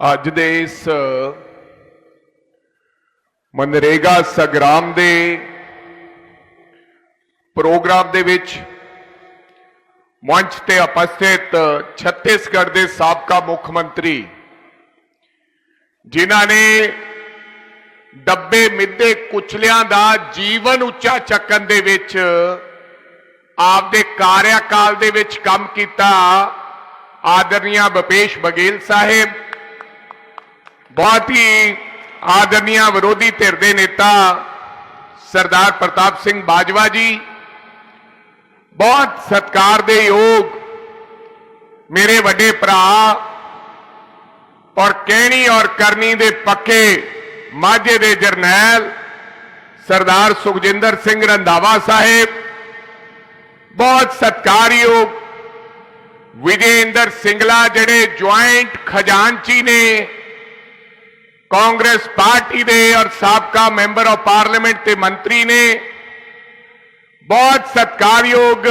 ਅੱਜ ਦੇ ਇਸ ਮਨਰੇਗਾ ਸੰਗਰਾਮ ਦੇ ਪ੍ਰੋਗਰਾਮ ਦੇ ਵਿੱਚ ਮੰਚ ਤੇ ਉਪਸਥਿਤ ਛੱਤੀਸਗੜ੍ਹ ਦੇ ਸਾਬਕਾ ਮੁੱਖ ਮੰਤਰੀ, ਜਿਨ੍ਹਾਂ ਨੇ ਡੱਬੇ ਮਿੱਦੇ ਕੁਚਲਿਆਂ ਦਾ ਜੀਵਨ ਉੱਚਾ ਚੱਕਣ ਦੇ ਵਿੱਚ ਆਪਦੇ ਕਾਰਿਆਕਾਲ ਦੇ ਵਿੱਚ ਕੰਮ ਕੀਤਾ, ਆਦਰਨੀਆ ਬਪੇਸ਼ ਬਗੇਲ ਸਾਹਿਬ ਬਹੁਤ ਹੀ ਆਦਰਨੀਆ ਵਿਰੋਧੀ ਧਿਰ ਦੇ ਨੇਤਾ ਸਰਦਾਰ ਪ੍ਰਤਾਪ ਸਿੰਘ ਬਾਜਵਾ ਜੀ, ਬਹੁਤ ਸਤਕਾਰ ਦੇ ਯੋਗ ਮੇਰੇ ਵੱਡੇ ਭਰਾ ਔਰ ਕਹਿਣੀ ਔਰ ਕਰਨੀ ਦੇ ਪੱਕੇ ਮਾਝੇ ਦੇ ਜਰਨੈਲ ਸਰਦਾਰ ਸੁਖਜਿੰਦਰ ਸਿੰਘ ਰੰਧਾਵਾ ਸਾਹਿਬ, ਬਹੁਤ ਸਤਕਾਰਯੋਗ ਵਿਜੇਂਦਰ ਸਿੰਗਲਾ ਜਿਹੜੇ ਜੁਆਇੰਟ ਖਜ਼ਾਨਚੀ ਨੇ ਕਾਂਗਰਸ ਪਾਰਟੀ ਦੇ ਔਰ ਸਾਬਕਾ ਮੈਂਬਰ ਆਫ ਪਾਰਲੀਮੈਂਟ ਤੇ ਮੰਤਰੀ ਨੇ ਬਹੁਤ ਸਤਕਾਰਯੋਗ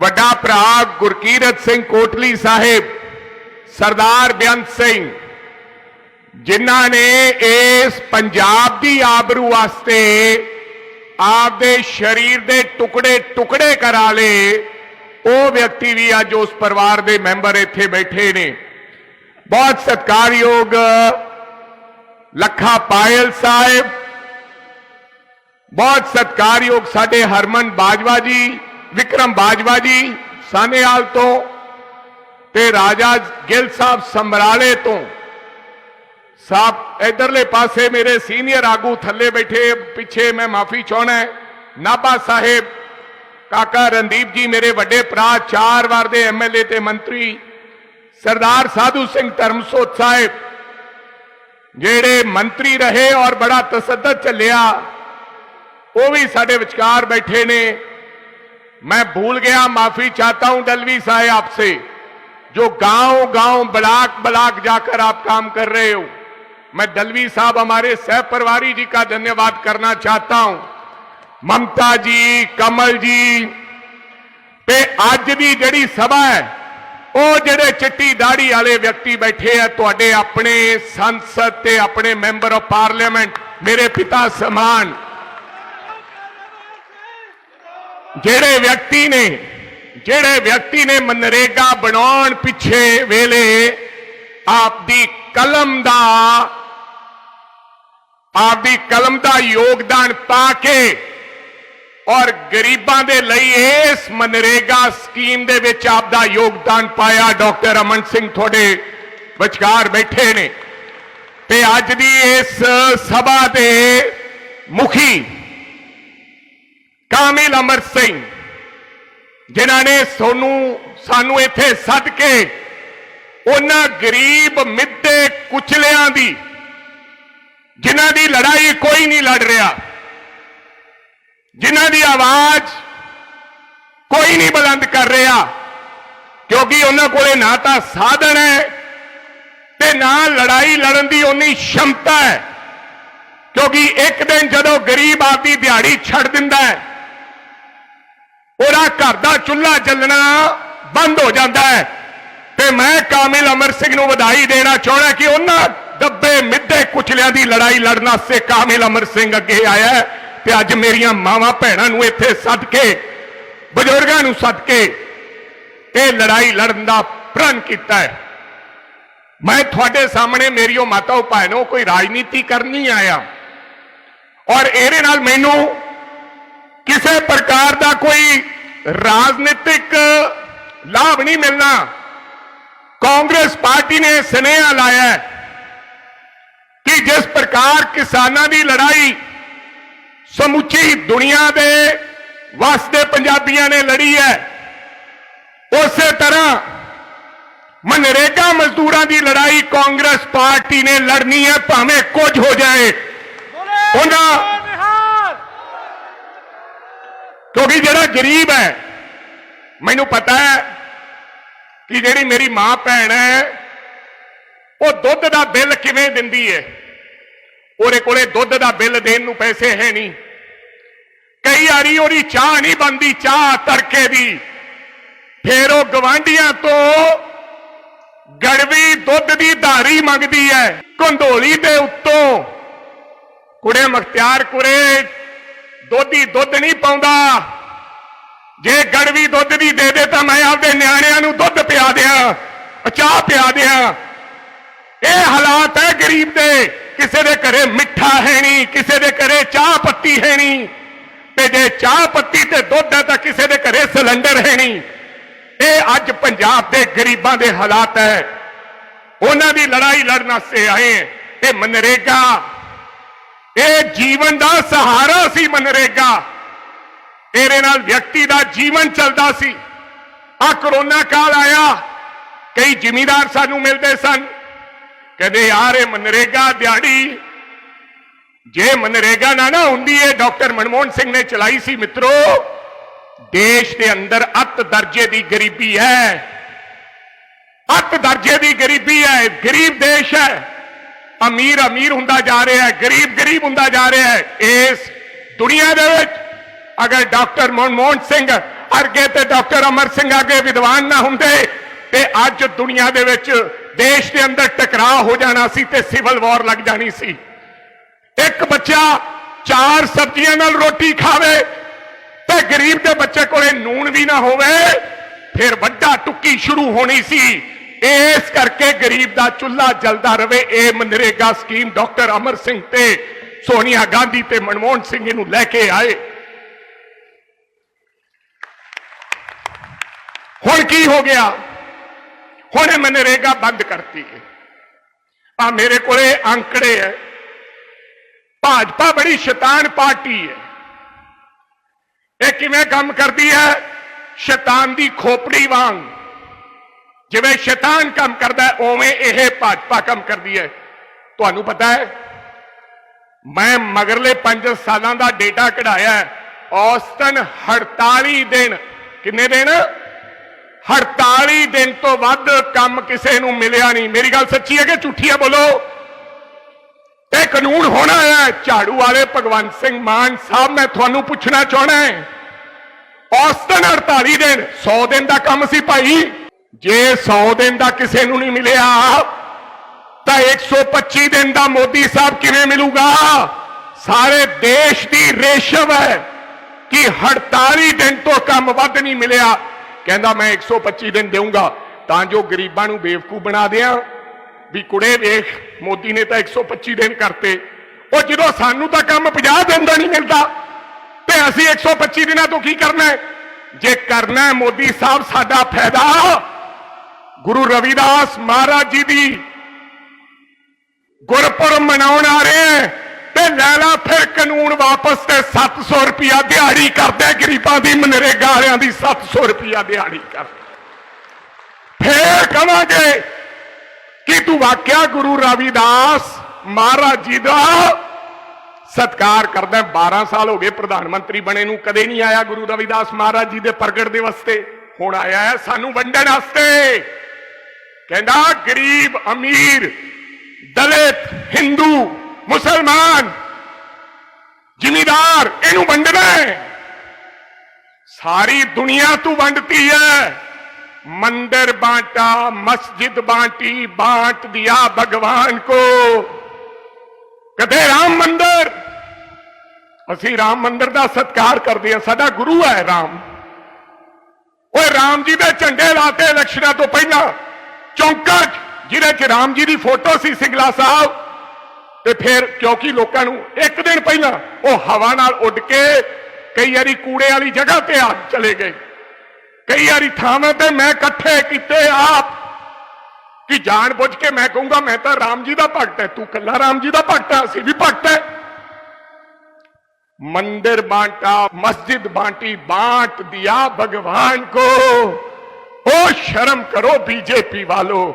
ਵੱਡਾ ਭਰਾ ਗੁਰਕੀਰਤ ਸਿੰਘ ਕੋਟਲੀ ਸਾਹਿਬ, ਸਰਦਾਰ ਬੇਅੰਤ ਸਿੰਘ, ਜਿਨ੍ਹਾਂ ਨੇ ਇਸ ਪੰਜਾਬ ਦੀ ਆਬਰੂ ਵਾਸਤੇ ਆਪਦੇ ਸਰੀਰ ਦੇ ਟੁਕੜੇ ਟੁਕੜੇ ਕਰਾ ਲਏ, ਉਹ ਵਿਅਕਤੀ ਵੀ ਅੱਜ ਉਸ ਪਰਿਵਾਰ ਦੇ ਮੈਂਬਰ ਇੱਥੇ ਬੈਠੇ ਨੇ। ਬਹੁਤ ਸਤਿਕਾਰਯੋਗ ਲੱਖਾ ਪਾਇਲ ਸਾਹਿਬ ਬਹੁਤ ਸਤਿਕਾਰਯੋਗ ਸਾਡੇ ਹਰਮਨ ਬਾਜਵਾ ਜੀ ਵਿਕਰਮ ਬਾਜਵਾ ਜੀ ਸਾਨੇਵਾਲ ਤੋਂ ਤੇ ਰਾਜਾ ਗਿੱਲ ਸਾਹਿਬ ਸਮਰਾਲੇ ਤੋਂ ਸਾਹਿਬ ਇਧਰਲੇ ਪਾਸੇ ਮੇਰੇ ਸੀਨੀਅਰ ਆਗੂ ਥੱਲੇ ਬੈਠੇ ਪਿੱਛੇ ਮੈਂ ਮਾਫੀ ਚਾਹਣਾ ਨਾਭਾ ਸਾਹਿਬ ਕਾਕਾ ਰਣਦੀਪ ਜੀ ਮੇਰੇ ਵੱਡੇ ਭਰਾ ਚਾਰ ਵਾਰ ਦੇ ਐਮਐਲਏ ਤੇ ਮੰਤਰੀ ਸਰਦਾਰ ਸਾਧੂ ਸਿੰਘ ਧਰਮਸੋਤ ਸਾਹਿਬ ਜਿਹੜੇ ਮੰਤਰੀ ਰਹੇ ਔਰ ਬੜਾ ਤਸੱਦਦ ਚੱਲਿਆ ਉਹ ਵੀ ਸਾਡੇ ਵਿਚਕਾਰ बैठे ने मैं भूल गया माफी चाहता हूं डलवी साहब आपसे जो गांव गांव ब्लाक ब्लाक जाकर आप काम कर रहे हो मैं दलवी साहब हमारे सह परिवारी जी का धन्यवाद करना चाहता हूं ममता जी कमल जी ਤੇ ਅੱਜ ਦੀ ਜਿਹੜੀ ਸਭਾ ਹੈ ਉਹ ਜਿਹੜੇ ਚਿੱਟੀ ਦਾੜੀ ਵਾਲੇ ਵਿਅਕਤੀ ਬੈਠੇ ਆ, ਤੁਹਾਡੇ ਆਪਣੇ ਸੰਸਦ ਤੇ ਆਪਣੇ ਮੈਂਬਰ ਆਫ ਪਾਰਲੀਮੈਂਟ, ਮੇਰੇ ਪਿਤਾ ਸਮਾਨ। ਜਿਹੜੇ ਵਿਅਕਤੀ ਨੇ, ਜਿਹੜੇ ਵਿਅਕਤੀ ਨੇ ਮਨਰੇਗਾ ਬਣਾਉਣ ਪਿੱਛੇ ਵੇਲੇ ਆਪਦੀ ਕਲਮ ਦਾ, ਆਪਦੀ ਕਲਮ ਦਾ ਯੋਗਦਾਨ ਪਾ ਕੇ ਔਰ ਗਰੀਬਾਂ ਦੇ ਲਈ ਇਸ ਮਨਰੇਗਾ ਸਕੀਮ ਦੇ ਵਿੱਚ ਆਪਦਾ ਯੋਗਦਾਨ ਪਾਇਆ ਡਾਕਟਰ ਅਮਨ ਸਿੰਘ ਤੁਹਾਡੇ ਵਿਚਕਾਰ ਬੈਠੇ ਨੇ। ਤੇ ਅੱਜ ਦੀ ਇਸ ਸਭਾ ਦੇ ਮੁਖੀ ਕਾਮਿਲ ਅਮਰ ਸਿੰਘ, ਜਿਨ੍ਹਾਂ ਨੇ ਸੋਨੂੰ, ਸਾਨੂੰ ਇੱਥੇ ਸੱਦ ਕੇ ਉਹਨਾਂ ਗਰੀਬ ਮਿੱਦੇ ਕੁਚਲਿਆਂ ਦੀ, ਜਿਨ੍ਹਾਂ ਦੀ ਲੜਾਈ ਕੋਈ ਨਹੀਂ ਲੜ ਰਿਹਾ। ਜਿਨ੍ਹਾਂ ਦੀ ਆਵਾਜ਼ ਕੋਈ ਨਹੀਂ ਬੁਲੰਦ ਕਰ ਰਿਹਾ, ਕਿਉਂਕਿ ਉਹਨਾਂ ਕੋਲੇ ਨਾ ਤਾਂ ਸਾਧਨ ਹੈ ਤੇ ਨਾ ਲੜਾਈ ਲੜਨ ਦੀ ਉਨੀ ਸ਼ਮਤਾ ਹੈ। ਕਿਉਂਕਿ ਇੱਕ ਦਿਨ ਜਦੋਂ ਗਰੀਬ ਆਪਦੀ ਦਿਹਾੜੀ ਛੱਡ ਦਿੰਦਾ ਹੈ, ਉਹਦਾ ਘਰ ਦਾ ਚੁੱਲ੍ਹਾ ਚੱਲਣਾ ਬੰਦ ਹੋ ਜਾਂਦਾ ਹੈ। ਤੇ ਮੈਂ ਕਾਮਿਲ ਅਮਰ ਸਿੰਘ ਨੂੰ ਵਧਾਈ ਦੇਣਾ ਚਾਹਣਾ ਕਿ ਉਹਨਾਂ ਦੱਬੇ ਮਿੱਧੇ ਕੁਚਲਿਆਂ ਦੀ ਲੜਾਈ ਲੜਨ ਵਾਸਤੇ ਕਾਮਿਲ ਅਮਰ ਸਿੰਘ ਅੱਗੇ ਆਇਆ ਹੈ। ਤੇ ਅੱਜ ਮੇਰੀਆਂ ਮਾਵਾਂ ਭੈਣਾਂ ਨੂੰ ਇੱਥੇ ਸੱਦ ਕੇ, ਬਜ਼ੁਰਗਾਂ ਨੂੰ ਸੱਦ ਕੇ ਇਹ ਲੜਾਈ ਲੜਨ ਦਾ ਪ੍ਰਣ ਕੀਤਾ ਹੈ। ਮੈਂ ਤੁਹਾਡੇ ਸਾਹਮਣੇ ਮੇਰੀ ਉਹ ਮਾਤਾ ਮਾਤਾਓ ਭੈਣੋ ਕੋਈ ਰਾਜਨੀਤੀ ਕਰਨ ਨਹੀਂ ਆਇਆ। ਔਰ ਇਹਦੇ ਨਾਲ ਮੈਨੂੰ ਕਿਸੇ ਪ੍ਰਕਾਰ ਦਾ ਕੋਈ ਰਾਜਨੀਤਿਕ ਲਾਭ ਨਹੀਂ ਮਿਲਣਾ। ਕਾਂਗਰਸ ਪਾਰਟੀ ਨੇ ਸੁਨੇਹਾ ਲਾਇਆ ਕਿ ਜਿਸ ਪ੍ਰਕਾਰ ਕਿਸਾਨਾਂ ਦੀ ਲੜਾਈ ਸਮੁੱਚੀ ਦੁਨੀਆ ਦੇ ਵਸਦੇ ਪੰਜਾਬੀਆਂ ਨੇ ਲੜੀ ਹੈ। ਉਸੇ ਤਰ੍ਹਾਂ ਮਨਰੇਗਾ ਮਜ਼ਦੂਰਾਂ ਦੀ ਲੜਾਈ ਕਾਂਗਰਸ ਪਾਰਟੀ ਨੇ ਲੜਨੀ ਹੈ, ਭਾਵੇਂ ਕੁਝ ਹੋ ਜਾਏ। ਉਹਨਾਂ ਕਿਉਂਕਿ ਜਿਹੜਾ ਗਰੀਬ ਹੈ, ਮੈਨੂੰ ਪਤਾ ਹੈ ਕਿ ਜਿਹੜੀ ਮੇਰੀ ਮਾਂ ਭੈਣ ਹੈ, ਉਹ ਦੁੱਧ ਦਾ ਬਿੱਲ ਕਿਵੇਂ ਦਿੰਦੀ ਹੈ? ਉਹਦੇ ਕੋਲੇ ਦੁੱਧ ਦਾ ਬਿੱਲ ਦੇਣ ਨੂੰ ਪੈਸੇ ਹੈ ਨਹੀਂ। ਕਈ ਵਾਰੀ ਉਹਦੀ ਚਾਹ ਨਹੀਂ ਬੰਦੀ ਚਾਹ ਤੜਕੇ ਦੀ। ਫੇਰ ਉਹ ਗਵਾਂਢੀਆਂ ਤੋਂ ਗੜਵੀ ਦੁੱਧ ਦੀ ਧਾਰੀ ਮੰਗਦੀ ਹੈ ਕੰਧੋਲੀ ਦੇ ਉੱਤੋਂ। ਕੁੜੇ ਮਖਤਿਆਰ ਕੁਰੇ ਦੁੱਧੀ ਦੁੱਧ ਨਹੀਂ ਪਾਉਂਦਾ। ਜੇ ਗੜਵੀ ਦੁੱਧ ਦੀ ਦੇ ਦੇ ਤਾਂ ਮੈਂ ਆਪਦੇ ਨਿਆਣਿਆਂ ਨੂੰ ਦੁੱਧ ਪਿਆ ਦਿਆਂ ਚਾਹ ਪਿਆ ਦਿਆਂ। ਇਹ ਹਾਲਾਤ ਹੈ ਗਰੀਬ ਦੇ। ਕਿਸੇ ਦੇ ਘਰੇ ਮਿੱਠਾ ਹੈ ਨਹੀਂ ਕਿਸੇ ਦੇ ਘਰੇ ਚਾਹ ਪੱਤੀ ਹੈ ਨਹੀਂ ਤੇ ਜੇ ਚਾਹ ਪੱਤੀ ਤੇ ਦੁੱਧ ਹੈ ਤਾਂ ਕਿਸੇ ਦੇ ਘਰੇ ਸਿਲੰਡਰ ਹੈ ਨਹੀਂ ਇਹ ਅੱਜ ਪੰਜਾਬ ਦੇ ਗਰੀਬਾਂ ਦੇ ਹਾਲਾਤ ਹੈ। ਉਹਨਾਂ ਦੀ ਲੜਾਈ ਲੜਨ ਵਾਸਤੇ ਆਏ ਇਹ ਮਨਰੇਗਾ। ਇਹ ਜੀਵਨ ਦਾ ਸਹਾਰਾ ਸੀ ਮਨਰੇਗਾ। ਇਹਦੇ ਨਾਲ ਵਿਅਕਤੀ ਦਾ ਜੀਵਨ ਚੱਲਦਾ ਸੀ। ਆ ਕਰੋਨਾ ਕਾਲ ਆਇਆ। ਕਈ ਜ਼ਿਮੀਦਾਰ ਸਾਨੂੰ ਮਿਲਦੇ ਸਨ। ਕਹਿੰਦੇ ਯਾਰ ਇਹ ਮਨਰੇਗਾ ਦਿਹਾੜੀ। ਜੇ ਮਨਰੇਗਾ ਨਾ ਨਾ ਹੁੰਦੀ ਇਹ ਡਾਕਟਰ ਮਨਮੋਹਨ ਸਿੰਘ ਨੇ ਚਲਾਈ ਸੀ ਮਿੱਤਰੋ। ਦੇਸ਼ ਦੇ ਅੰਦਰ ਅੱਤ ਦਰਜੇ ਦੀ ਗਰੀਬੀ ਹੈ। ਅੱਤ ਦਰਜੇ ਦੀ ਗਰੀਬੀ ਹੈ, ਗਰੀਬ ਦੇਸ਼ ਹੈ। ਅਮੀਰ ਅਮੀਰ ਹੁੰਦਾ ਜਾ ਰਿਹਾ ਹੈ, ਗਰੀਬ ਗਰੀਬ ਹੁੰਦਾ ਜਾ ਰਿਹਾ ਹੈ। ਇਸ ਦੁਨੀਆ ਦੇ ਵਿੱਚ ਅਗਰ ਡਾਕਟਰ ਮਨਮੋਹਨ ਸਿੰਘ ਅਰਗੇ ਤੇ ਡਾਕਟਰ ਅਮਰ ਸਿੰਘ ਅਗੇ ਵਿਦਵਾਨ ਨਾ ਹੁੰਦੇ, ਤੇ ਅੱਜ ਦੁਨੀਆ ਦੇ ਵਿੱਚ ਦੇਸ਼ ਦੇ ਅੰਦਰ ਟਕਰਾਅ ਹੋ ਜਾਣਾ ਸੀ ਤੇ ਸਿਵਲ ਵਾਰ ਲੱਗ ਜਾਣੀ ਸੀ। ਇੱਕ ਬੱਚਾ ਚਾਰ ਸਬਜ਼ੀਆਂ ਨਾਲ ਰੋਟੀ ਖਾਵੇ ਤੇ ਗਰੀਬ ਦੇ ਬੱਚੇ ਕੋਲੇ ਨੂਨ ਵੀ ਨਾ ਹੋਵੇ, ਫਿਰ ਵੱਡਾ ਟੁੱਕੀ ਸ਼ੁਰੂ ਹੋਣੀ ਸੀ। ਇਸ ਕਰਕੇ ਗਰੀਬ ਦਾ ਚੁੱਲ੍ਹਾ ਜਲਦਾ ਰਵੇ, ਇਹ ਮਨਰੇਗਾ ਸਕੀਮ ਡਾਕਟਰ ਅਮਰ ਸਿੰਘ ਤੇ ਸੋਨੀਆ ਗਾਂਧੀ ਤੇ ਮਨਮੋਹਨ ਸਿੰਘ ਇਹਨੂੰ ਲੈ ਕੇ ਆਏ। ਹੁਣ ਕੀ ਹੋ ਗਿਆ? ਹੁਣੇ ਇਹ ਮਨਰੇਗਾ ਬੰਦ ਕਰਤੀ ਹੈ। ਆ ਮੇਰੇ ਕੋਲੇ ਅੰਕੜੇ ਹੈ। ਭਾਜਪਾ ਬੜੀ ਸ਼ੈਤਾਨ ਪਾਰਟੀ ਹੈ। ਇਹ ਕਿਵੇਂ ਕੰਮ ਕਰਦੀ ਹੈ? ਸ਼ੈਤਾਨ ਦੀ ਖੋਪੜੀ ਵਾਂਗ। ਜਿਵੇਂ ਸ਼ੈਤਾਨ ਕੰਮ ਕਰਦਾ ਹੈ, ਉਵੇਂ ਇਹ ਭਾਜਪਾ ਕੰਮ ਕਰਦੀ ਹੈ। ਤੁਹਾਨੂੰ ਪਤਾ ਹੈ ਮੈਂ ਮਗਰਲੇ 5 ਸਾਲਾਂ ਦਾ ਡੇਟਾ ਕਢਾਇਆ ਔਸਤਨ 48 ਦਿਨ। ਕਿੰਨੇ ਦਿਨ? 48 ਦਿਨ ਤੋਂ ਵੱਧ ਕੰਮ ਕਿਸੇ ਨੂੰ ਮਿਲਿਆ ਨਹੀਂ। ਮੇਰੀ ਗੱਲ ਸੱਚੀ ਹੈ ਕਿ ਝੂਠੀ ਹੈ ਬੋਲੋ? ਇਹ ਕਾਨੂੰਨ ਹੋਣਾ ਹੈ। ਝਾੜੂ ਵਾਲੇ ਭਗਵੰਤ ਸਿੰਘ ਮਾਨ ਸਾਹਿਬ, ਮੈਂ ਤੁਹਾਨੂੰ ਪੁੱਛਣਾ ਚਾਹਣਾ ਹੈ, ਔਸਤਨ 48 ਦਿਨ 100 ਦਿਨ ਦਾ ਕੰਮ ਸੀ ਭਾਈ। ਜੇ 100 ਦਿਨ ਦਾ ਕਿਸੇ ਨੂੰ ਨਹੀਂ ਮਿਲਿਆ, ਤਾਂ 125 ਦਿਨ ਦਾ ਮੋਦੀ ਸਾਹਿਬ ਕਿਵੇਂ ਮਿਲੂਗਾ? ਸਾਰੇ ਦੇਸ਼ ਦੀ ਰੇਸ਼ਮ ਹੈ ਕਿ 48 ਦਿਨ ਤੋਂ ਕੰਮ ਵੱਧ ਨਹੀਂ ਮਿਲਿਆ। ਕਹਿੰਦਾ, ਮੈਂ 125 ਦਿਨ ਦੇਵਾਂਗਾ ਤਾਂ ਜੋ ਗਰੀਬਾਂ ਨੂੰ ਬੇਵਕੂ ਬਣਾ ਦਿਆਂ। ਵੀ ਕੁੜੇ ਵੇਖ, ਮੋਦੀ ਨੇ ਤਾਂ 125 ਦਿਨ ਕਰਤੇ। ਉਹ ਜਦੋਂ ਸਾਨੂੰ ਤਾਂ ਕੰਮ 50 ਦਿਨ ਦਾ ਨਹੀਂ ਮਿਲਦਾ, ਤੇ ਅਸੀਂ 125 ਦਿਨਾਂ ਤੋਂ ਕੀ ਕਰਨਾ ਜੇ ਕਰਨਾ ਮੋਦੀ ਸਾਹਿਬ, ਸਾਡਾ ਫਾਇਦਾ। ਗੁਰੂ ਰਵਿਦਾਸ ਮਹਾਰਾਜ ਜੀ ਦੀ ਗੁਰਪੁਰਬ ਮਨਾਉਣ ਆ ਰਹੇ ਤੇ ਲੈ ਲਾ ਫਿਰ ਕਾਨੂੰਨ ਵਾਪਸ ਤੇ 700 ਰੁਪਿਆ ਦਿਹਾੜੀ ਕਰਦੇ ਗਰੀਬਾਂ ਦੀ ਮਨਰੇਗਾ ਵਾਲਿਆਂ ਦੀ 700 ਰੁਪਿਆ ਦਿਹਾੜੀ ਕਰ ਫੇਰ ਕਵਾਂਗੇ ਕਿ ਤੂੰ ਵਾਕਿਆ ਗੁਰੂ ਰਵਿਦਾਸ ਮਹਾਰਾਜ ਜੀ ਦਾ ਸਤਕਾਰ ਕਰਦਾ 12 ਸਾਲ ਹੋ ਗਏ ਪ੍ਰਧਾਨ ਮੰਤਰੀ ਬਣੇ ਨੂੰ, ਕਦੇ ਨਹੀਂ ਆਇਆ ਗੁਰੂ ਰਵਿਦਾਸ ਮਹਾਰਾਜ ਜੀ ਦੇ ਪ੍ਰਗਟ ਦਿਵਸ ਤੇ ਹੁਣ ਆਇਆ ਹੈ ਸਾਨੂੰ ਵੰਡਣ ਵਾਸਤੇ। ਕਹਿੰਦਾ, ਗਰੀਬ ਅਮੀਰ, ਦਲਿਤ, ਹਿੰਦੂ ਮੁਸਲਮਾਨ ਜ਼ਿਮੀਦਾਰ ਇਹਨੂੰ ਵੰਡਣਾ ਹੈ ਸਾਰੀ ਦੁਨੀਆ ਤੂੰ ਵੰਡਤੀ ਹੈ मंदिर बांटा मस्जिद बांटी बांट दिया भगवान को ਕਦੇ ਰਾਮ ਮੰਦਰ ਅਸੀਂ ਰਾਮ ਮੰਦਰ ਦਾ ਸਤਿਕਾਰ ਕਰਦੇ ਹਾਂ ਸਾਡਾ ਗੁਰੂ ਹੈ ਰਾਮ ਓਏ ਰਾਮ ਜੀ ਦੇ ਝੰਡੇ ਲਾਤੇ ਇਲੈਕਸ਼ਨਾਂ ਤੋਂ ਪਹਿਲਾਂ ਚੌਂਕਾਂ 'ਚ ਜਿਹਦੇ 'ਚ ਰਾਮ ਜੀ ਦੀ ਫੋਟੋ ਸੀ ਸਿੰਗਲਾ ਸਾਹਿਬ ਤੇ ਫਿਰ ਕਿਉਂਕਿ ਲੋਕਾਂ ਨੂੰ ਇੱਕ ਦਿਨ ਪਹਿਲਾਂ ਉਹ ਹਵਾ ਨਾਲ ਉੱਡ ਕੇ ਕਈ ਵਾਰੀ ਕੂੜੇ ਵਾਲੀ ਜਗ੍ਹਾ ਤੇ ਆ ਚਲੇ ਗਏ। ਕਈ ਵਾਰੀ ਥਾਵਾਂ ਤੇ ਮੈਂ ਇਕੱਠੇ ਕੀਤੇ ਆਪ ਕਿ ਜਾਣ ਬੁੱਝ ਕੇ ਮੈਂ ਕਹੂੰਗਾ, ਮੈਂ ਤਾਂ ਰਾਮ ਜੀ ਦਾ ਭਗਤ ਹੈ, ਤੂੰ ਕੱਲਾ ਰਾਮ ਜੀ ਦਾ ਭਗਤ ਹੈ, ਅਸੀਂ ਵੀ ਭਗਤ ਹੈ। ਮੰਦਿਰ ਬਾਂਟਾ, ਮਸਜਿਦ ਬਾਂਟੀ, ਬਾਂਟ ਦਿਆ ਭਗਵਾਨ ਕੋ। ਉਹ ਸ਼ਰਮ ਕਰੋ ਬੀਜੇਪੀ ਵਾਲੋ।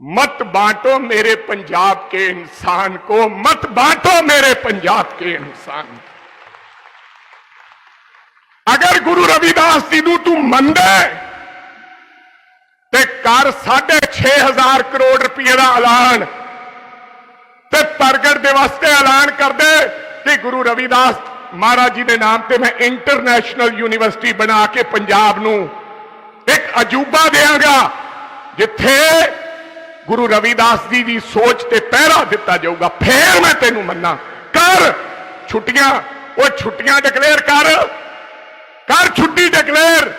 मत बांटो मेरे पंजाब के इंसान को मत बांटो मेरे पंजाब के इंसान को। ਅਗਰ ਗੁਰੂ ਰਵਿਦਾਸ ਜੀ ਨੂੰ ਤੂੰ ਮੰਨਦਾ ਹੈ, ਤੇ ਕਰ 6.5000 ਕਰੋੜ ਰੁਪਏ ਦਾ ਐਲਾਨ ਤੇ ਪ੍ਰਗਟ ਦਿਵਸ ਤੇ ਐਲਾਨ ਕਰਦੇ ਕਿ ਗੁਰੂ ਰਵਿਦਾਸ ਮਹਾਰਾਜ ਜੀ ਦੇ ਨਾਮ ਤੇ ਮੈਂ ਇੰਟਰਨੈਸ਼ਨਲ ਯੂਨੀਵਰਸਿਟੀ ਬਣਾ ਕੇ ਪੰਜਾਬ ਨੂੰ ਇੱਕ ਅਜੂਬਾ ਦੇਵਾਂਗਾ ਜਿੱਥੇ ਗੁਰੂ ਰਵਿਦਾਸ ਜੀ ਦੀ ਸੋਚ ਤੇ ਪਹਿਰਾ ਦਿੱਤਾ ਜਾਊਗਾ। ਫੇਰ ਮੈਂ ਤੈਨੂੰ ਮੰਨਾਂ। ਕਰ, ਛੁੱਟੀਆਂ। ਉਹ ਛੁੱਟੀਆਂ ਡਿਕਲੇਅਰ ਕਰ। ਕਰ ਛੁੱਟੀ ਡਿਕਲੇਅਰ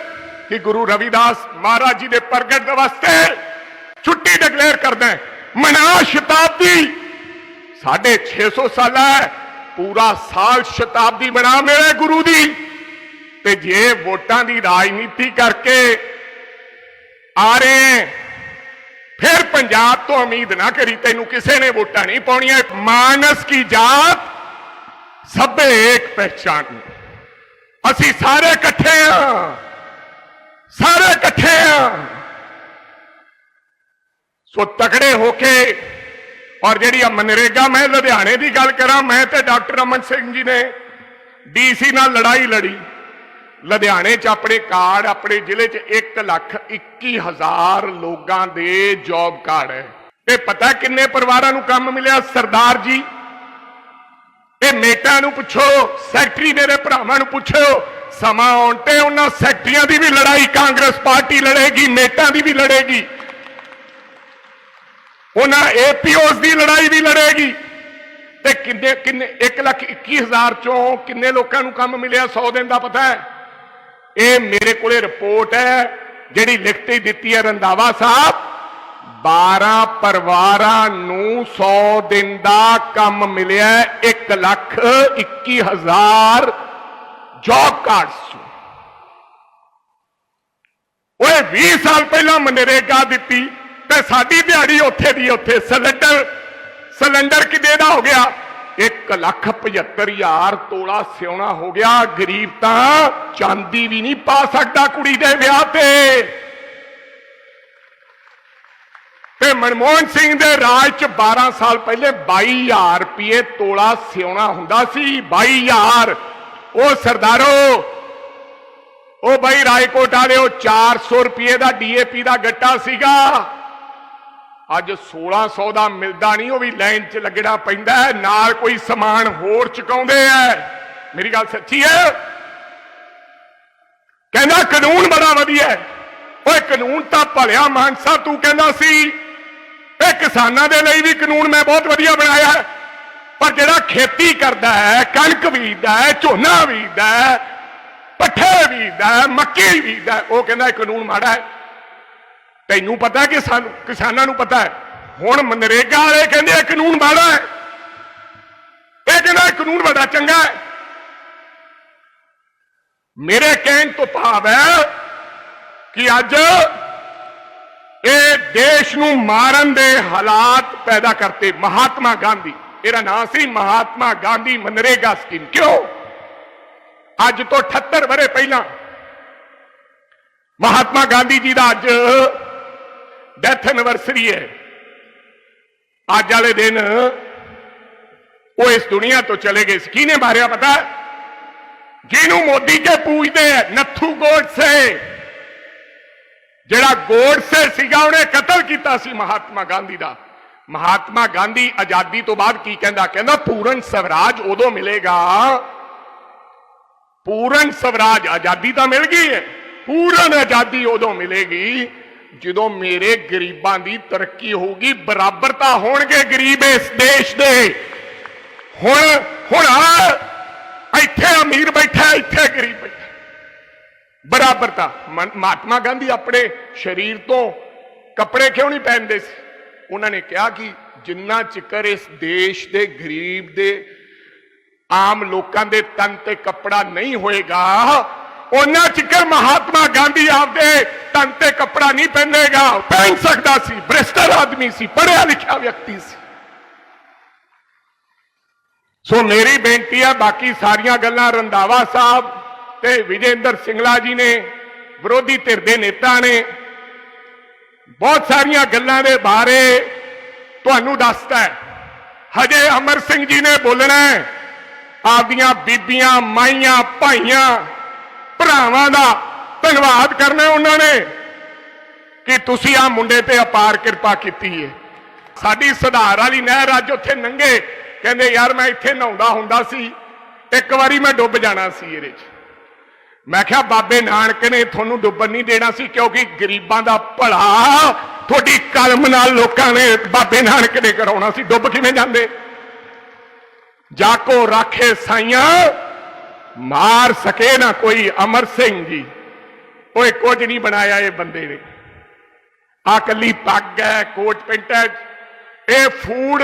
ਕਿ ਗੁਰੂ ਰਵਿਦਾਸ ਮਹਾਰਾਜ ਜੀ ਦੇ ਪ੍ਰਗਟ ਵਾਸਤੇ ਛੁੱਟੀ ਡਿਕਲੇਅਰ ਕਰਦਾ ਹੈ। ਮਨਾ ਸ਼ਤਾਬਦੀ। ਸਾਢੇ 600 ਸਾਲਾ ਹੈ। ਪੂਰਾ ਸਾਲ ਸ਼ਤਾਬਦੀ ਬਣਾ ਮੇਰੇ ਗੁਰੂ ਦੀ। ਤੇ ਜੇ ਵੋਟਾਂ ਦੀ ਰਾਜਨੀਤੀ ਕਰਕੇ ਆ ਰਹੇ ਫਿਰ ਪੰਜਾਬ ਤੋਂ ਉਮੀਦ ਨਾ ਕਰੀ ਤੈਨੂੰ ਕਿਸੇ ਨੇ ਵੋਟਾਂ ਨਹੀਂ ਪਾਉਣੀਆਂ। ਮਾਨਸ ਕੀ ਜਾਤ? ਸਭੇ ਇੱਕ ਪਹਿਚਾਨ। ਅਸੀਂ ਸਾਰੇ ਇਕੱਠੇ ਆ। ਸਾਰੇ ਇਕੱਠੇ ਆ। ਸੋ ਤਕੜੇ ਹੋ ਕੇ ਔਰ ਜਿਹੜੀ ਆ ਮਨਰੇਗਾ, ਮੈਂ ਲੁਧਿਆਣੇ ਦੀ ਗੱਲ ਕਰਾਂ, ਮੈਂ ਤੇ ਡਾਕਟਰ ਅਮਨ ਸਿੰਘ ਜੀ ਨੇ ਡੀਸੀ ਨਾਲ ਲੜਾਈ ਲੜੀ। ਲੁਧਿਆਣੇ 'ਚ ਆਪਣੇ ਕਾਰਡ, ਆਪਣੇ ਜ਼ਿਲ੍ਹੇ 'ਚ 1 ਲੱਖ 21 ਹਜ਼ਾਰ ਲੋਕਾਂ ਦੇ ਜੌਬ ਕਾਰਡ ਹੈ ਤੇ ਪਤਾ ਕਿੰਨੇ ਪਰਿਵਾਰਾਂ ਨੂੰ ਕੰਮ ਮਿਲਿਆ? ਸਰਦਾਰ ਜੀ। ਇਹ ਮੇਟਾਂ ਨੂੰ ਪੁੱਛੋ, ਸੈਕਟਰੀ ਮੇਰੇ ਭਰਾਵਾਂ ਨੂੰ ਪੁੱਛੋ, ਸਮਾਂ ਆਉਣ ਤੇ ਉਹਨਾਂ ਸੈਕਟਰੀਆਂ ਦੀ ਵੀ ਲੜਾਈ ਕਾਂਗਰਸ ਪਾਰਟੀ ਲੜੇਗੀ, ਮੇਟਾਂ ਦੀ ਵੀ ਲੜੇਗੀ। ਉਹਨਾਂ ਏਪੀਓਸ ਦੀ ਲੜਾਈ ਵੀ ਲੜੇਗੀ। ਤੇ ਕਿੰਨੇ ਕਿੰਨੇ 1 ਲੱਖ 21 ਹਜ਼ਾਰ ਚੋਂ ਕਿੰਨੇ ਲੋਕਾਂ ਨੂੰ ਕੰਮ ਮਿਲਿਆ? 100 ਦਿਨ ਦਾ ਪਤਾ ਹੈ। ਇਹ ਮੇਰੇ ਕੋਲੇ ਰਿਪੋਰਟ ਹੈ, ਜਿਹੜੀ ਲਿਖਤੀ ਦਿੱਤੀ ਹੈ ਰੰਦਾਵਾ ਸਾਹਿਬ। 12 ਪਰਿਵਾਰਾਂ ਨੂੰ 100 ਦਿਨ ਦਾ ਕੰਮ ਮਿਲਿਆ 1 ਲੱਖ 21 ਹਜ਼ਾਰ ਜੌਬ ਕਾਰਡਸ ਓਏ 20 ਸਾਲ ਪਹਿਲਾਂ ਮਨਰੇਗਾ ਦਿੱਤੀ, ਤੇ ਸਾਡੀ ਦਿਹਾੜੀ ਉੱਥੇ ਦੀ ਉੱਥੇ। ਸਿਲੰਡਰ ਸਿਲੰਡਰ ਕਿੰਨੇ ਦਾ ਹੋ ਗਿਆ? 1 ਲੱਖ 75 ਹਜ਼ਾਰ ਤੋਲਾ ਸਿਉਣਾ ਹੋ ਗਿਆ। ਗਰੀਬ ਤਾਂ ਚਾਂਦੀ ਵੀ ਨਹੀਂ ਪਾ ਸਕਦਾ ਕੁੜੀ ਦੇ ਵਿਆਹ ਤੇ। ਤੇ ਮਨਮੋਹਨ ਸਿੰਘ ਦੇ ਰਾਜ ਚ 12 ਸਾਲ ਪਹਿਲੇ 22000 ਰੁਪਏ ਤੋਲਾ ਸਿਉਣਾ ਹੁੰਦਾ ਸੀ। 22000 ਉਹ ਸਰਦਾਰੋ, ਉਹ ਬਾਈ ਰਾਏਕੋਟ ਵਾਲਿਓ 400 ਰੁਪਏ ਦਾ ਡੀਏਪੀ ਦਾ ਗੱਟਾ ਸੀਗਾ। ਅੱਜ 1600 ਦਾ ਮਿਲਦਾ ਨਹੀਂ, ਉਹ ਵੀ ਲਾਈਨ 'ਚ ਲੱਗਣਾ ਪੈਂਦਾ ਹੈ। ਨਾਲ ਕੋਈ ਸਮਾਨ ਹੋਰ ਚੁਕਾਉਂਦੇ ਐ ਮੇਰੀ ਗੱਲ ਸੱਚੀ ਹੈ? ਕਹਿੰਦਾ ਕਾਨੂੰਨ ਬੜਾ ਵਧੀਆ ਹੈ। ਓਏ, ਕਾਨੂੰਨ ਤਾਂ ਭਲਿਆ ਮਾਨਸਾ, ਤੂੰ ਕਹਿੰਦਾ ਸੀ। ਇਹ ਕਿਸਾਨਾਂ ਦੇ ਲਈ ਵੀ ਕਾਨੂੰਨ ਮੈਂ ਬਹੁਤ ਵਧੀਆ ਬਣਾਇਆ ਹੈ। ਪਰ ਜਿਹੜਾ ਖੇਤੀ ਕਰਦਾ ਹੈ, ਕਣਕ ਬੀਜਦਾ ਹੈ, ਝੋਨਾ ਬੀਜਦਾ ਹੈ, ਪੱਠੇ ਬੀਜਦਾ ਹੈ, ਮੱਕੀ ਬੀਜਦਾ ਉਹ ਕਹਿੰਦਾ ਇਹ ਕਾਨੂੰਨ ਮਾੜਾ ਹੈ। ਤੈਨੂੰ ਪਤਾ ਕਿ ਸਾਨੂੰ ਕਿਸਾਨਾਂ ਨੂੰ ਪਤਾ ਹੈ। ਹੁਣ ਮਨਰੇਗਾ ਵਾਲੇ ਕਹਿੰਦੇ ਇਹ ਕਾਨੂੰਨ ਮਾੜਾ ਹੈ। ਇਹ ਕਹਿੰਦਾ ਕਾਨੂੰਨ ਬੜਾ ਚੰਗਾ ਹੈ। ਮੇਰੇ ਕਹਿਣ ਤੋਂ ਭਾਵ ਹੈ ਕਿ ਅੱਜ ਇਹ ਦੇਸ਼ ਨੂੰ ਮਾਰਨ ਦੇ ਹਾਲਾਤ ਪੈਦਾ ਕਰਤੇ ਮਹਾਤਮਾ ਗਾਂਧੀ। ਇਹਦਾ ਨਾਮ ਸੀ ਮਹਾਤਮਾ ਗਾਂਧੀ ਮਨਰੇਗਾ ਸਕੀਮ। ਕਿਉਂ? ਅੱਜ ਤੋਂ 78 ਵਰੇ ਪਹਿਲਾਂ ਮਹਾਤਮਾ ਗਾਂਧੀ ਜੀ ਦਾ ਅੱਜ ਡੈਥ ਐਨਵਰਸਰੀ ਹੈ। ਅੱਜ ਵਾਲੇ ਦਿਨ ਉਹ ਇਸ ਦੁਨੀਆ ਤੋਂ ਚਲੇ ਗਏ ਸੀ। ਕਿਹਨੇ ਮਾਰਿਆ ਪਤਾ? ਜਿਹਨੂੰ ਮੋਦੀ ਕੇ ਪੂਜਦੇ ਆ, ਨੱਥੂ ਗੋਡਸੇ। ਜਿਹੜਾ ਗੋਡਸੇ ਸੀਗਾ, ਉਹਨੇ ਕਤਲ ਕੀਤਾ ਸੀ ਮਹਾਤਮਾ ਗਾਂਧੀ ਦਾ। ਮਹਾਤਮਾ ਗਾਂਧੀ ਆਜ਼ਾਦੀ ਤੋਂ ਬਾਅਦ ਕੀ ਕਹਿੰਦਾ? ਕਹਿੰਦਾ, ਪੂਰਨ ਸਵਰਾਜ ਉਦੋਂ ਮਿਲੇਗਾ। ਪੂਰਨ ਸਵਰਾਜ ਆਜ਼ਾਦੀ ਤਾਂ ਮਿਲ ਗਈ ਹੈ। ਪੂਰਨ ਆਜ਼ਾਦੀ ਉਦੋਂ ਮਿਲੇਗੀ ਜਦੋਂ ਮੇਰੇ ਗਰੀਬਾਂ ਦੀ ਤਰੱਕੀ ਹੋਊਗੀ ਬਰਾਬਰਤਾ ਹੋਣਗੇ ਗਰੀਬ ਇਸ ਦੇਸ਼ ਦੇ। ਹੁਣ ਹੁਣ ਆ, ਇੱਥੇ ਅਮੀਰ ਬੈਠਾ, ਇੱਥੇ ਗਰੀਬ ਬੈਠਾ। ਬਰਾਬਰਤਾ ਮਹਾਤਮਾ ਗਾਂਧੀ ਆਪਣੇ ਸਰੀਰ ਤੋਂ ਕੱਪੜੇ ਕਿਉਂ ਨਹੀਂ ਪਹਿਨਦੇ ਸੀ? ਉਹਨਾਂ ਨੇ ਕਿਹਾ ਕਿ ਜਿੰਨਾ ਚਿਕਰ ਇਸ ਦੇਸ਼ ਦੇ ਗਰੀਬ ਦੇ ਆਮ ਲੋਕਾਂ ਦੇ ਤਨ ਤੇ ਕੱਪੜਾ ਨਹੀਂ ਹੋਏਗਾ ਉਹਨਾਂ ਚਿਕਰ ਮਹਾਤਮਾ ਗਾਂਧੀ ਆਪਦੇ ਤਨ ਤੇ ਕੱਪੜਾ ਨਹੀਂ ਪਹਿਨੇਗਾ। ਪਹਿਨ ਸਕਦਾ ਸੀ ਬ੍ਰਿਸ਼ਟਰ ਆਦਮੀ ਸੀ, ਪੜ੍ਹਿਆ ਲਿਖਿਆ ਵਿਅਕਤੀ ਸੀ। ਸੋ ਮੇਰੀ ਬੇਨਤੀ ਹੈ ਬਾਕੀ ਸਾਰੀਆਂ ਗੱਲਾਂ ਰੰਧਾਵਾ ਸਾਹਿਬ ਤੇ ਵਿਜੇਂਦਰ ਸਿੰਗਲਾ ਜੀ ਨੇ, ਵਿਰੋਧੀ ਧਿਰ ਦੇ ਨੇਤਾ ਨੇ, ਬਹੁਤ ਸਾਰੀਆਂ ਗੱਲਾਂ ਦੇ ਬਾਰੇ ਤੁਹਾਨੂੰ ਦੱਸਦਾ ਹੈ। ਹਜੇ ਅਮਰ ਸਿੰਘ ਜੀ ਨੇ ਬੋਲਣਾ ਆਪਦੀਆਂ ਬੀਬੀਆਂ, ਮਾਈਆਂ, ਭਾਈਆਂ ਭਰਾਵਾਂ ਦਾ ਧੰਨਵਾਦ ਕਰਨਾ ਉਹਨਾਂ ਨੇ ਕਿ ਤੁਸੀਂ ਆ ਮੁੰਡੇ ਤੇ ਅਪਾਰ ਕਿਰਪਾ ਕੀਤੀ ਹੈ ਸਾਡੀ ਸੁਧਾਰ ਵਾਲੀ ਨਹਿਰ ਅੱਜ ਉੱਥੇ ਨੰਗੇ, ਕਹਿੰਦੇ, ਯਾਰ, ਮੈਂ ਇੱਥੇ ਨਹਾਉਂਦਾ ਹੁੰਦਾ ਸੀ, ਇੱਕ ਵਾਰੀ ਮੈਂ ਡੁੱਬ ਜਾਣਾ ਸੀ ਇਹਦੇ 'ਚ। ਮੈਂ ਕਿਹਾ, ਬਾਬੇ ਨਾਨਕ ਨੇ ਤੁਹਾਨੂੰ ਡੁੱਬਣ ਨਹੀਂ ਦੇਣਾ ਸੀ, ਕਿਉਂਕਿ ਗਰੀਬਾਂ ਦਾ ਭਲਾ ਤੁਹਾਡੀ ਕਲਮ ਨਾਲ ਲੋਕਾਂ ਨੇ ਬਾਬੇ ਨਾਨਕ ਨੇ ਕਰਾਉਣਾ ਸੀ। ਡੁੱਬ ਕਿਵੇਂ ਜਾਂਦੇ? ਜਾਕੋ, ਰਾਖੇ ਸਾਈਆਂ ਮਾਰ ਸਕੇ ਨਾ ਕੋਈ ਅਮਰ ਸਿੰਘ ਜੀ। ਓਏ, ਕੁਝ ਨਹੀਂ ਬਣਾਇਆ ਇਹ ਬੰਦੇ ਨੇ। ਆ ਕੱਲੀ ਪੱਗ ਹੈ, ਕੋਟ ਪੈਂਟ ਹੈ। ਇਹ ਫੂਡ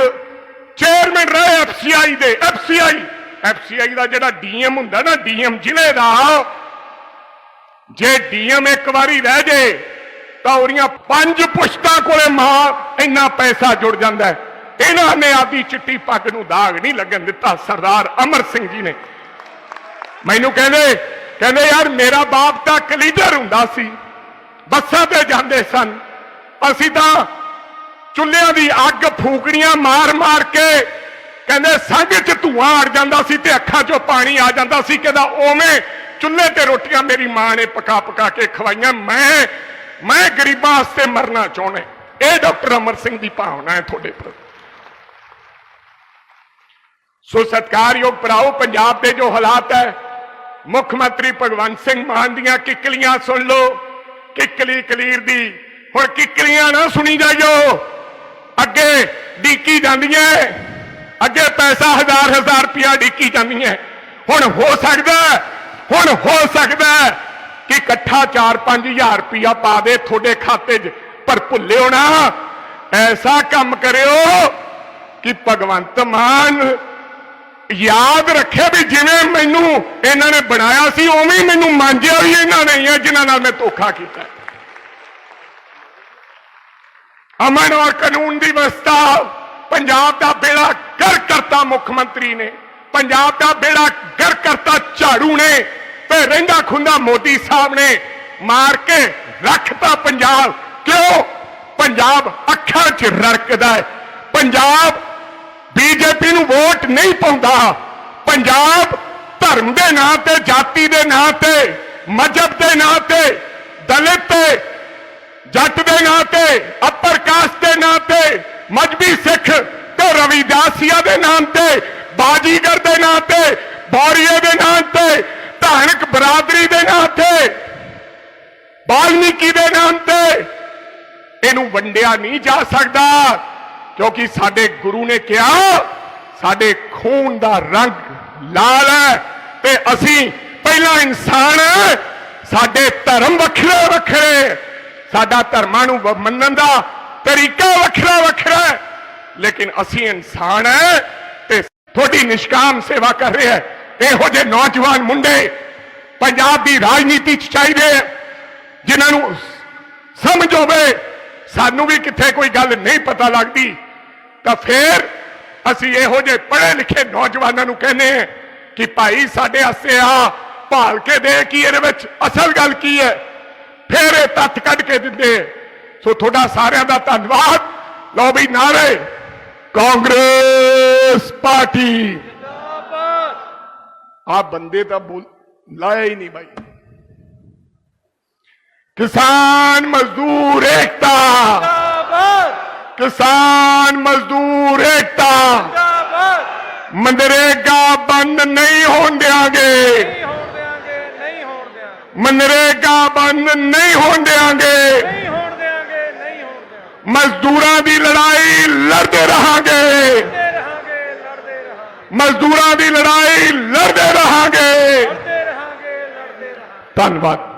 ਚੇਅਰਮੈਨ ਰਹੇ ਐਫਸੀਆਈ ਦੇ, ਐਫਸੀਆਈ। ਐਫਸੀਆਈ ਦਾ ਜਿਹੜਾ ਡੀਐਮ ਹੁੰਦਾ ਨਾ, ਡੀਐਮ ਜ਼ਿਲ੍ਹੇ ਦਾ, ਜੇ ਡੀਐਮ ਇੱਕ ਵਾਰੀ ਰਹਿ ਜੇ, ਤਾਂ ਉਹਦੀਆਂ ਪੰਜ ਪੁਸ਼ਤਾਂ ਕੋਲੇ ਮਾਂ ਇੰਨਾ ਪੈਸਾ ਜੁੜ ਜਾਂਦਾ ਇਹਨਾਂ ਨੇ ਆਦੀ ਚਿੱਟੀ ਪੱਗ ਨੂੰ ਦਾਗ ਨਹੀਂ ਲੱਗਣ ਦਿੱਤਾ, ਸਰਦਾਰ ਅਮਰ ਸਿੰਘ ਜੀ ਨੇ। ਮੈਨੂੰ ਕਹਿੰਦੇ ਕਹਿੰਦੇ ਯਾਰ ਮੇਰਾ ਬਾਪ ਤਾਂ ਕਲੀਡਰ ਹੁੰਦਾ ਸੀ। ਬੱਸਾਂ ਤੇ ਜਾਂਦੇ ਸਨ। ਅਸੀਂ ਤਾਂ ਚੁੱਲ੍ਹਿਆਂ ਦੀ ਅੱਗ ਫੂਕਣੀਆਂ ਮਾਰ-ਮਾਰ ਕੇ ਕਹਿੰਦੇ ਸੰਗ 'ਚ ਧੂਆਂ ਅੜ ਜਾਂਦਾ ਸੀ ਤੇ ਅੱਖਾਂ 'ਚੋਂ ਪਾਣੀ ਆ ਜਾਂਦਾ ਸੀ ਕਹਿੰਦਾ ਉਵੇਂ ਚੁੱਲ੍ਹੇ ਤੇ ਰੋਟੀਆਂ ਮੇਰੀ ਮਾਂ ਨੇ ਪਕਾ-ਪਕਾ ਕੇ ਖਵਾਈਆਂ। ਮੈਂ ਮੈਂ ਗਰੀਬਾਂ ਵਾਸਤੇ ਮਰਨਾ ਚਾਹੁੰਦਾ ਇਹ ਡਾਕਟਰ ਅਮਰ ਸਿੰਘ ਦੀ ਭਾਵਨਾ ਹੈ ਤੁਹਾਡੇ ਪ੍ਰਤੀ। ਸੋ ਸਤਕਾਰਯੋਗ ਭਰਾਓ, ਪੰਜਾਬ ਦੇ ਜੋ ਹਾਲਾਤ ਹੈ ਮੁੱਖ ਮੰਤਰੀ ਭਗਵੰਤ ਸਿੰਘ ਮਾਨ ਦੀਆਂ ਕਿੱਕਲੀਆਂ ਸੁਣ ਲਓ। ਕਿੱਕਲੀ ਕਲੀਰ ਦੀ। ਹੁਣ ਕਿੱਕਲੀਆਂ ਨਾ ਸੁਣੀ ਜਾਇਓ। ਅੱਗੇ ਡੀਕੀ ਜਾਂਦੀਆਂ ਅੱਗੇ ਪੈਸਾ ਹਜ਼ਾਰ ਹਜ਼ਾਰ ਰੁਪਇਆ ਡੀਕੀ ਜਾਂਦੀਆਂ ਹੁਣ ਹੋ ਸਕਦਾ ਹੁਣ ਹੋ ਸਕਦਾ ਕਿ ਇਕੱਠਾ 4-5000 ਰੁਪਇਆ ਪਾ ਦੇ ਤੁਹਾਡੇ ਖਾਤੇ 'ਚ। ਪਰ ਭੁੱਲਿਓ ਨਾ। ਐਸਾ ਕੰਮ ਕਰਿਓ ਕਿ ਭਗਵੰਤ ਮਾਨ ਯਾਦ ਰੱਖੇ ਵੀ ਜਿਵੇਂ ਮੈਨੂੰ ਇਹਨਾਂ ਨੇ ਬਣਾਇਆ ਸੀ, ਉਵੇਂ ਹੀ ਮੈਨੂੰ ਮਾਂਜਿਆ ਵੀ ਇਹਨਾਂ ਨੇ ਹੀ ਹੈ ਜਿਨ੍ਹਾਂ ਨਾਲ ਮੈਂ ਧੋਖਾ ਕੀਤਾ। ਅਮਨ ਔਰ ਕਾਨੂੰਨ ਦੀ ਵਿਵਸਥਾ, ਪੰਜਾਬ ਦਾ ਬੇੜਾ ਗਰ ਕਰਤਾ ਮੁੱਖ ਮੰਤਰੀ ਨੇ। ਪੰਜਾਬ ਦਾ ਬੇੜਾ ਗਰ ਕਰਤਾ ਝਾੜੂ ਨੇ। ਤੇ ਰਹਿੰਦਾ ਖੁੰਦਾ ਮੋਦੀ ਸਾਹਿਬ ਨੇ ਮਾਰ ਕੇ ਰੱਖਤਾ ਪੰਜਾਬ। ਕਿਉਂ? ਪੰਜਾਬ ਅੱਖਾਂ 'ਚ ਰੜਕਦਾ ਹੈ। ਪੰਜਾਬ ਬੀਜੇਪੀ ਨੂੰ ਵੋਟ ਨਹੀਂ ਪਾਉਂਦਾ। ਪੰਜਾਬ ਧਰਮ ਦੇ ਨਾਂ ਤੇ, ਜਾਤੀ ਦੇ ਨਾਂ ਤੇ, ਮਜਹਬ ਦੇ ਨਾਂ ਤੇ, ਦਲਿਤ ਤੇ, ਜੱਟ ਦੇ ਨਾਂ ਤੇ, ਅੱਪਰ ਕਾਸਟ ਦੇ ਨਾਂ ਤੇ, ਮਜਬੀ ਸਿੱਖ ਤੇ ਰਵਿਦਾਸੀਆ ਦੇ ਨਾਮ ਤੇ, ਬਾਜੀਗਰ ਦੇ ਨਾਂ ਤੇ, ਬੌਰੀਏ ਦੇ ਨਾਂ ਤੇ ਧਾਨਕ ਬਰਾਦਰੀ ਦੇ ਨਾਂ ਤੇ, ਬਾਲਮੀਕੀ ਦੇ ਨਾਮ ਤੇ। ਇਹਨੂੰ ਵੰਡਿਆ ਨਹੀਂ ਜਾ ਸਕਦਾ। ਕਿਉਂਕਿ ਸਾਡੇ ਗੁਰੂ ਨੇ ਕਿਹਾ ਸਾਡੇ ਖੂਨ ਦਾ ਰੰਗ ਲਾਲ ਹੈ ਤੇ ਅਸੀਂ ਪਹਿਲਾਂ ਇਨਸਾਨ ਹਾਂ, ਸਾਡੇ ਧਰਮ ਵੱਖਰੇ ਵੱਖਰੇ ਸਾਡਾ ਧਰਮਾਂ ਨੂੰ ਮੰਨਣ ਦਾ ਤਰੀਕਾ ਵੱਖਰਾ ਵੱਖਰਾ ਹੈ। ਲੇਕਿਨ ਅਸੀਂ ਇਨਸਾਨ ਹੈ ਤੇ ਤੁਹਾਡੀ ਨਿਸ਼ਕਾਮ ਸੇਵਾ ਕਰ ਰਹੇ ਹੈ। ਇਹੋ ਜਿਹੇ ਨੌਜਵਾਨ ਮੁੰਡੇ ਪੰਜਾਬ ਦੀ ਰਾਜਨੀਤੀ ਚ ਚਾਹੀਦੇ ਹੈ ਜਿਨ੍ਹਾਂ ਨੂੰ ਸਮਝ ਹੋਵੇ ਸਾਨੂੰ ਵੀ ਕਿੱਥੇ ਕੋਈ ਗੱਲ ਨਹੀਂ ਪਤਾ ਲੱਗਦੀ ਤਾਂ ਫਿਰ ਅਸੀਂ ਇਹੋ ਜਿਹੇ ਪੜ੍ਹੇ ਲਿਖੇ ਨੌਜਵਾਨਾਂ ਨੂੰ ਕਹਿੰਦੇ ਹਾਂ ਕਿ ਭਾਈ ਸਾਡੇ ਵਾਸਤੇ ਆ ਭਾਲ ਕੇ ਦੇ ਕਿ ਇਹਦੇ ਵਿੱਚ ਅਸਲ ਗੱਲ ਕੀ ਹੈ। ਫਿਰ ਇਹ ਤੱਥ ਕੱਢ ਕੇ ਦਿੰਦੇ। ਸੋ ਤੁਹਾਡਾ ਸਾਰਿਆਂ ਦਾ ਧੰਨਵਾਦ। ਲਓ ਵੀ ਨਾਰੇ ਕਾਂਗਰਸ ਪਾਰਟੀ। ਆ ਬੰਦੇ ਤਾਂ ਬੋਲ ਲਾਇਆ ਹੀ ਨਹੀਂ ਭਾਈ ਕਿਸਾਨ ਮਜ਼ਦੂਰ ਏਕਤਾ ਕਿਸਾਨ ਮਜ਼ਦੂਰ ਏਕਤਾ ਮਨਰੇਗਾ ਬੰਦ ਨਹੀਂ ਹੋਣ ਦਿਆਂਗੇ ਨਹੀਂ ਹੋਣ ਦਿਆਂਗੇ। ਨਹੀਂ ਹੋਣ ਦਿਆਂਗੇ ਮਨਰੇਗਾ ਬੰਦ ਨਹੀਂ ਹੋਣ ਦਿਆਂਗੇ। ਨਹੀਂ ਹੋਣ ਦਿਆਂਗੇ ਨਹੀਂ ਹੋਣ ਦਿਆਂਗੇ। ਮਜ਼ਦੂਰਾਂ ਦੀ ਲੜਾਈ ਲੜਦੇ ਰਹਾਂਗੇ। ਮਜ਼ਦੂਰਾਂ ਦੀ ਲੜਾਈ ਲੜਦੇ ਰਹਾਂਗੇ। ਲੜਦੇ ਰਹਾਂਗੇ ਲੜਦੇ ਰਹਾਂਗੇ। ਧੰਨਵਾਦ।